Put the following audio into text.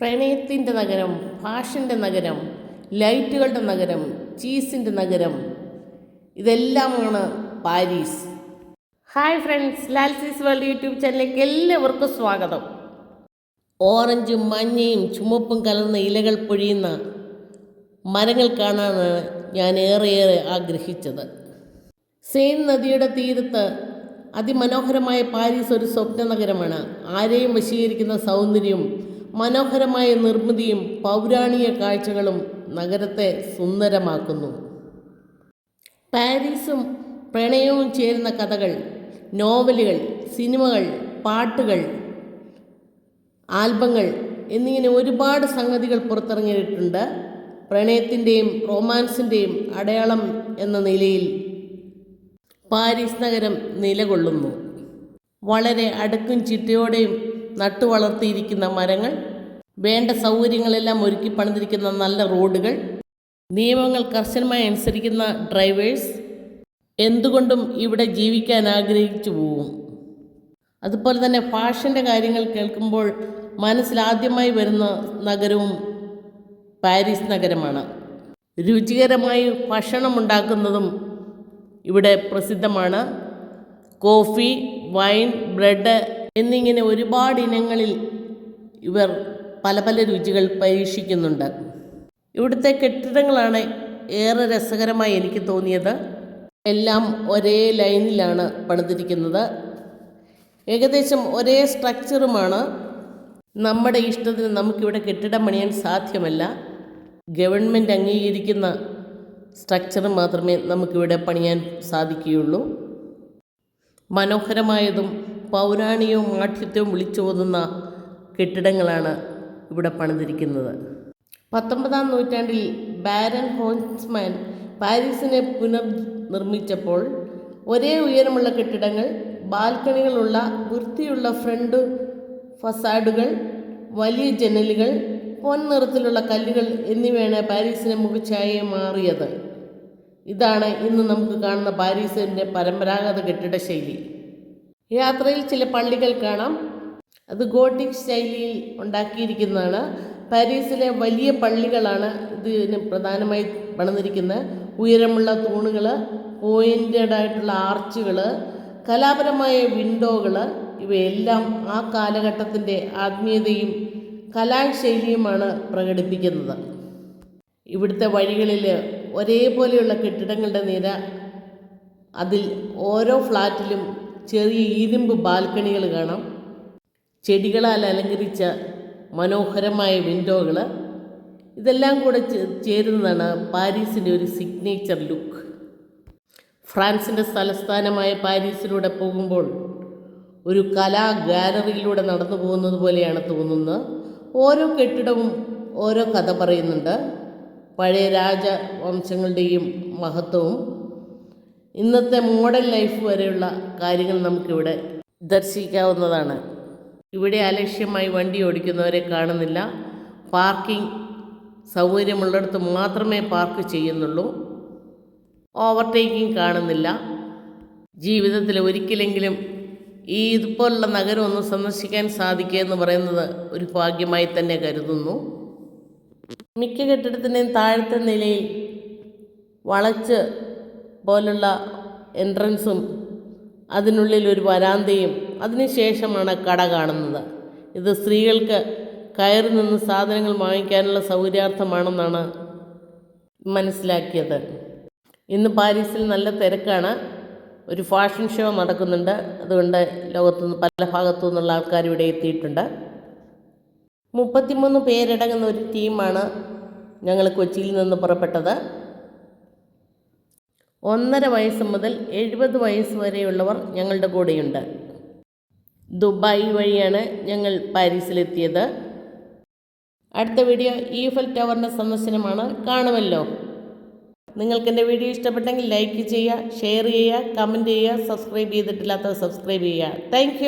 പ്രണയത്തിന്റെ നഗരം ഫാഷന്റെ നഗരം ലൈറ്റുകളുടെ നഗരം ചീസിന്റെ നഗരം ഇതെല്ലാമാണ് Paris. Hi friends ലാൽസീസ് world YouTube ചാനലിലേക്ക് എല്ലാവർക്കും സ്വാഗതം. ഓറഞ്ചും മഞ്ഞയും ചുമപ്പും കലർന്ന ഇലകൾ പൊഴിയുന്ന മരങ്ങൾ കാണാനാണ് ഞാൻ ഏറെയേറെ ആഗ്രഹിച്ചത്. സെയിൻ നദിയുടെ തീരത്ത് അതിമനോഹരമായ പാരീസ് ഒരു സ്വപ്ന നഗരമാണ് ആരെയും വശീകരിക്കുന്ന സൗന്ദര്യവും മനോഹരമായ നിർമ്മിതിയും പൗരാണിക കാഴ്ചകളും നഗരത്തെ സുന്ദരമാക്കുന്നു. പാരീസും പ്രണയവും ചേരുന്ന കഥകൾ നോവലുകൾ സിനിമകൾ പാട്ടുകൾ ആൽബങ്ങൾ എന്നിങ്ങനെ ഒരുപാട് സംഗതികൾ പുറത്തിറങ്ങിയിട്ടുണ്ട്. പ്രണയത്തിന്റെയും റൊമാൻസിന്റെയും അടയാളം എന്ന നിലയിൽ പാരീസ് നഗരം നിലകൊള്ളുന്നു. വളരെ അടുക്കും ചിട്ടയോടെയും നട്ടുവളർത്തിയിരിക്കുന്ന മരങ്ങൾ വേണ്ട സൗകര്യങ്ങളെല്ലാം ഒരുക്കി പണിതിരിക്കുന്ന നല്ല റോഡുകൾ നിയമങ്ങൾ കർശനമായി അനുസരിക്കുന്ന ഡ്രൈവേഴ്സ് എന്തുകൊണ്ടും ഇവിടെ ജീവിക്കാൻ ആഗ്രഹിച്ചു പോവും. അതുപോലെ തന്നെ ഫാഷന്റെ കാര്യങ്ങൾ കേൾക്കുമ്പോൾ മനസ്സിലാദ്യമായി വരുന്ന നഗരവും പാരീസ് നഗരമാണ്. രുചികരമായി ഭക്ഷണം ഉണ്ടാക്കുന്നതും ഇവിടെ പ്രസിദ്ധമാണ്. കോഫി വൈൻ ബ്രെഡ് എന്നിങ്ങനെ ഒരുപാട് ഇനങ്ങളിൽ ഇവർ പല പല രുചികൾ പരീക്ഷിക്കുന്നുണ്ട്. ഇവിടുത്തെ കെട്ടിടങ്ങളാണ് ഏറെ രസകരമായി എനിക്ക് തോന്നിയത്. എല്ലാം ഒരേ ലൈനിലാണ് പണിതിരിക്കുന്നത്. ഏകദേശം ഒരേ സ്ട്രക്ചറുമാണ്. നമ്മുടെ ഇഷ്ടത്തിന് നമുക്കിവിടെ കെട്ടിടം പണിയാൻ സാധ്യമല്ല. ഗവൺമെന്റ് അംഗീകരിക്കുന്ന സ്ട്രക്ചർ മാത്രമേ നമുക്കിവിടെ പണിയാൻ സാധിക്കുകയുള്ളൂ. മനോഹരമായതും പൗരാണികവും മാഠ്യത്വവും വിളിച്ചോതുന്ന കെട്ടിടങ്ങളാണ് ഇവിടെ പണിതിരിക്കുന്നത്. പത്തൊമ്പതാം നൂറ്റാണ്ടിൽ ബാരൻ ഹോൺസ്മാൻ പാരീസിനെ പുനർനിർമ്മിച്ചപ്പോൾ ഒരേ ഉയരമുള്ള കെട്ടിടങ്ങൾ ബാൽക്കണികളുള്ള വൃത്തിയുള്ള ഫ്രണ്ട് ഫസാഡുകൾ വലിയ ജനലുകൾ പൊൻ നിറത്തിലുള്ള കല്ലുകൾ എന്നിവയാണ് പാരീസിനെ മുഖച്ഛായയെ മാറിയത്. ഇതാണ് ഇന്ന് നമുക്ക് കാണുന്ന പാരീസിന്റെ പരമ്പരാഗത കെട്ടിട ശൈലി യാത്രയിൽ ചില പള്ളികൾ കാണാം. അത് ഗോട്ടിക് ശൈലിയിൽ ഉണ്ടാക്കിയിരിക്കുന്നതാണ്. പാരീസിലെ വലിയ പള്ളികളാണ് ഇതിന് പ്രധാനമായി പണിതിരിക്കുന്നത്. ഉയരമുള്ള തൂണുകൾ പോയിന്റഡ് ആയിട്ടുള്ള ആർച്ചുകൾ കലാപരമായ വിൻഡോകൾ ഇവയെല്ലാം ആ കാലഘട്ടത്തിന്റെ ആത്മീയതയും കലാശൈലിയുമാണ് പ്രകടിപ്പിക്കുന്നത്. ഇവിടുത്തെ വഴികളിൽ ഒരേപോലെയുള്ള കെട്ടിടങ്ങളുടെ നിര അതിൽ ഓരോ ഫ്ലാറ്റിലും ചെറിയ ഇരുമ്പ് ബാൽക്കണികൾ കാണാം. ചെടികളാൽ അലങ്കരിച്ച മനോഹരമായ വിൻഡോകൾ ഇതെല്ലാം കൂടെ ചേരുന്നതാണ് പാരീസിന്റെ ഒരു സിഗ്നേച്ചർ ലുക്ക് ഫ്രാൻസിന്റെ തലസ്ഥാനമായ പാരീസിലൂടെ പോകുമ്പോൾ ഒരു കലാ ഗാലറിയിലൂടെ നടന്നു പോകുന്നത് പോലെയാണ് തോന്നുന്നത്. ഓരോ കെട്ടിടവും ഓരോ കഥ പറയുന്നുണ്ട്. പഴയ രാജവംശങ്ങളുടെയും മഹത്വവും. ഇന്നത്തെ മോഡേൺ ലൈഫ് വരെയുള്ള കാര്യങ്ങൾ നമുക്കിവിടെ ദർശിക്കാവുന്നതാണ്. ഇവിടെ അലക്ഷ്യമായി വണ്ടി ഓടിക്കുന്നവരെ കാണുന്നില്ല. പാർക്കിംഗ് സൗകര്യമുള്ളിടത്ത് മാത്രമേ പാർക്ക് ചെയ്യുന്നുള്ളൂ. ഓവർടേക്കിംഗ് കാണുന്നില്ല. ജീവിതത്തിൽ ഒരിക്കലെങ്കിലും ഈ ഇതുപോലുള്ള നഗരം ഒന്ന് സന്ദർശിക്കാൻ സാധിക്കുക എന്ന് പറയുന്നത് ഒരു ഭാഗ്യമായി തന്നെ കരുതുന്നു. മിക്ക കെട്ടിടത്തിന്റെയും താഴത്തെ നിലയിൽ വളച്ച് പോലുള്ള എൻട്രൻസും അതിനുള്ളിൽ ഒരു വരാന്തയും അതിനുശേഷമാണ് കട കാണുന്നത്. ഇത് സ്ത്രീകൾക്ക് കയറി നിന്ന് സാധനങ്ങൾ വാങ്ങിക്കാനുള്ള സൗകര്യാർത്ഥമാണെന്നാണ് മനസ്സിലാക്കിയത്. ഇന്ന് പാരീസിൽ നല്ല തിരക്കാണ്. ഒരു ഫാഷൻ ഷോ നടക്കുന്നുണ്ട്. അതുകൊണ്ട് ലോകത്തുനിന്ന് പല ഭാഗത്തു നിന്നുള്ള ആൾക്കാർ ഇവിടെ എത്തിയിട്ടുണ്ട്. മുപ്പത്തിമൂന്ന് പേരടങ്ങുന്ന ഒരു ടീമാണ് ഞങ്ങൾ കൊച്ചിയിൽ നിന്ന് പുറപ്പെട്ടത്. ഒന്നര വയസ്സ് മുതൽ എഴുപത് വയസ്സ് വരെയുള്ളവർ ഞങ്ങളുടെ കൂടെയുണ്ട്. ദുബായ് വഴിയാണ് ഞങ്ങൾ പാരീസിലെത്തിയത്. അടുത്ത വീഡിയോ ഈഫൽ ടവറിന്റെ സന്ദർശനമാണ്. കാണുമല്ലോ. നിങ്ങൾക്ക് എന്റെ വീഡിയോ ഇഷ്ടപ്പെട്ടെങ്കിൽ ലൈക്ക് ചെയ്യുക ഷെയർ ചെയ്യുക കമന്റ് ചെയ്യുക സബ്സ്ക്രൈബ് ചെയ്തിട്ടില്ലാത്തവർ സബ്സ്ക്രൈബ് ചെയ്യുക. താങ്ക്